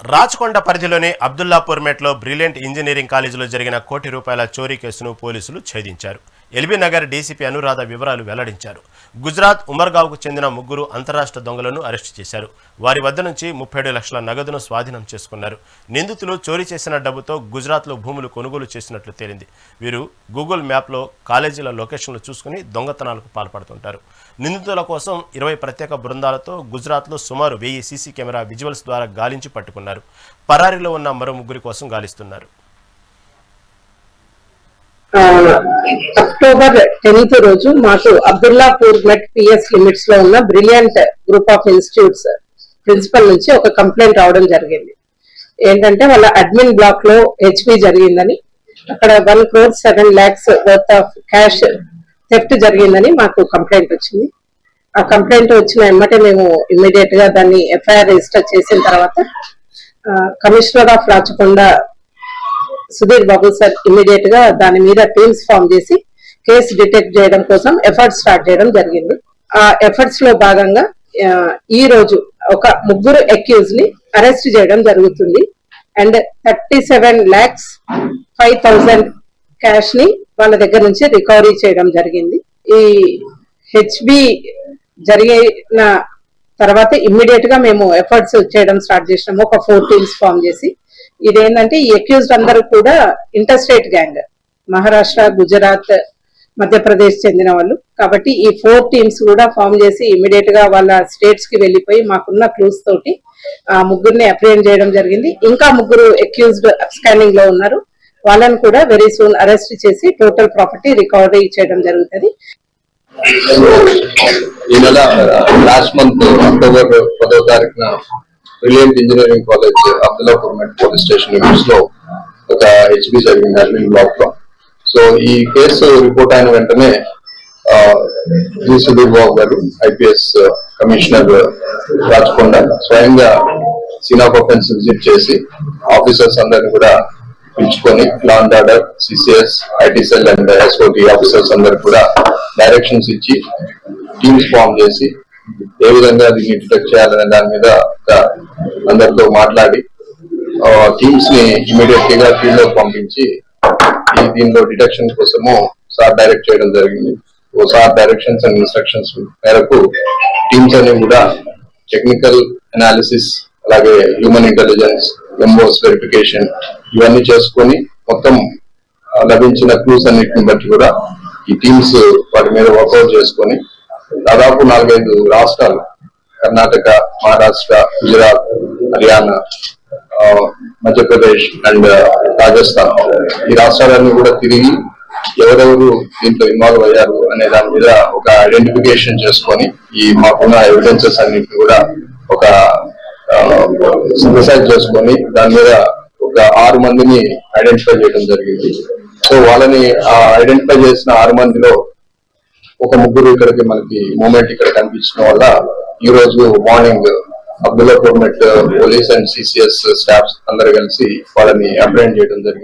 రాచకొండ పరిధిలోని Abdullapur మెట్లో brilliant engineering కాలేజీలో జరిగిన కోటి రూపాయల చోరీ కేసును పోలీసులు ఛేదించారు. ఎల్బీ నగర్ డీసీపీ అనురాధ వివరాలు వెల్లడించారు. గుజరాత్ ఉమర్గావ్కు చెందిన ముగ్గురు అంతరాష్ట్ర దొంగలను అరెస్టు చేశారు. వారి వద్ద నుంచి ముప్పై లక్షల నగదును స్వాధీనం చేసుకున్నారు. నిందితులు చోరీ చేసిన డబ్బుతో గుజరాత్లో భూములు కొనుగోలు చేసినట్లు తేలింది. వీరు గూగుల్ మ్యాప్లో కాలేజీల లొకేషన్లు చూసుకుని దొంగతనాలకు పాల్పడుతుంటారు. నిందితుల కోసం ఇరవై ప్రత్యేక బృందాలతో గుజరాత్లో సుమారు వెయ్యి సీసీ కెమెరా విజువల్స్ ద్వారా గాలించి పట్టుకున్నారు. పరారీలో ఉన్న మరో ముగ్గురి కోసం గాలిస్తున్నారు. అక్టోబర్ టెన్త్ రోజు మాకు అబ్దుల్లాపూర్ మెట్ పిఎస్ లిమిట్స్లో ఉన్న brilliant group of institutes principal నుంచి ఒక కంప్లైంట్ రావడం జరిగింది. ఏంటంటే వాళ్ళ అడ్మిన్ బ్లాక్లో హెచ్పి జరిగిందని అక్కడ one crore seven lakhs worth of cash theft జరిగిందని మాకు కంప్లైంట్ వచ్చింది. ఆ కంప్లైంట్ వచ్చిన వెంబటే మేము ఇమ్మీడియట్గా దాన్ని ఎఫ్ఐఆర్ రిజిస్టర్ చేసిన తర్వాత commissioner of Rachakonda Sudheer Babu sir ఇమీడియట్గా దాని మీద టీమ్స్ ఫామ్ చేసి కేసు డిటెక్ట్ చేయడం కోసం ఎఫర్ట్స్ స్టార్ట్ చేయడం జరిగింది. ఆ ఎఫర్ట్స్లో భాగంగా ఈ రోజు ఒక ముగ్గురు అక్యూజ్ని అరెస్ట్ చేయడం జరుగుతుంది. And thirty seven lakhs five thousand క్యాష్ని వాళ్ళ దగ్గర నుంచి రికవరీ చేయడం జరిగింది. ఈ హెచ్బి జరిగిన తర్వాత ఇమ్మీడియట్గా మేము ఎఫర్ట్స్ చేయడం స్టార్ట్ చేసినాము. ఒక ఫోర్ టీమ్స్ ఫామ్ చేసి ఇదేంటంటే ఈ అక్యూజ్డ్ అందరూ కూడా ఇంటర్స్టేట్ గ్యాంగ్ మహారాష్ట్ర గుజరాత్ మధ్యప్రదేశ్ చెందిన వాళ్ళు. కాబట్టి ఈ ఫోర్ టీమ్స్ కూడా ఫామ్ చేసి ఇమీడియట్గా వాళ్ళ స్టేట్స్కి వెళ్ళిపోయి మాకున్న క్లూస్ తోటి ఆ ముగ్గురిని అప్రిహెండ్ చేయడం జరిగింది. ఇంకా ముగ్గురు అక్యూజ్డ్ స్కానింగ్లో ఉన్నారు. వాళ్ళని కూడా వెరీ సూన్ అరెస్ట్ చేసి టోటల్ ప్రాపర్టీ రికవరీ చేయడం జరుగుతుంది. ఈ నెల లాస్ట్ మంత్ అక్టోబర్ పదో తారీఖున brilliant engineering college Abdullapurmet police station లిమిట్స్లో ఒక హెచ్బి జరిగింది అడ్మిన్ బ్లాక్లో. సో ఈ కేసు రిపోర్ట్ అయిన వెంటనే జి సుధీర్ బాబు గారు ఐపీఎస్ కమిషనర్ రాజకొండ స్వయంగా సీన్ ఆఫ్ విజిట్ చేసి ఆఫీసర్స్ అందరిని కూడా పిలుచుకొని law and order CCS IT cell and SOT officers అందరు కూడా డైరెక్షన్స్ ఇచ్చి టీమ్స్ ఫామ్ చేసి ఏ విధంగా దీన్ని ఇంట్రడక్ట్ చేయాలనే దాని మీద అందరితో మాట్లాడి టీమ్స్ని ఇమీడియట్గా ఫీల్డ్లో పంపించి ఈ దీనిలో డిటెక్షన్ కోసము సార్ డైరెక్ట్ చేయడం జరిగింది. ఓ సార్ డైరెక్షన్స్ అండ్ ఇన్స్ట్రక్షన్స్ మేరకు టీమ్స్ అన్ని కూడా టెక్నికల్ అనాలిసిస్ అలాగే హ్యూమన్ ఇంటెలిజెన్స్ ఎంబోస్ వెరిఫికేషన్ ఇవన్నీ చేసుకొని మొత్తం లభించిన క్లూస్ అన్నిటిని బట్టి కూడా ఈ టీమ్స్ వాటి మీద వర్కౌట్ చేసుకొని దాదాపు నాలుగైదు రాష్ట్రాలు కర్ణాటక మహారాష్ట్ర గుజరాత్ హర్యానా మధ్యప్రదేశ్ అండ్ రాజస్థాన్. ఈ రాష్ట్రాలన్నీ కూడా తిరిగి ఎవరెవరు దీంట్లో ఇన్వాల్వ్ అయ్యారు అనే దాని మీద ఒక ఐడెంటిఫికేషన్ చేసుకొని ఈ మాకున్న ఎవిడెన్సెస్ అన్నిటిని కూడా ఒక సింథసైజ్ చేసుకొని దాని మీద ఒక ఆరు మందిని ఐడెంటిఫై చేయడం జరిగింది. సో వాళ్ళని ఐడెంటిఫై చేసిన ఆరు మందిలో ఒక ముగ్గురు ఇక్కడికి మనకి మూమెంట్ ఇక్కడ కనిపించడం వల్ల ఈ రోజు morning Abdullah government police and CCS staff అందరు కలిసి వాళ్ళని అప్లైన్ చేయడం జరిగింది.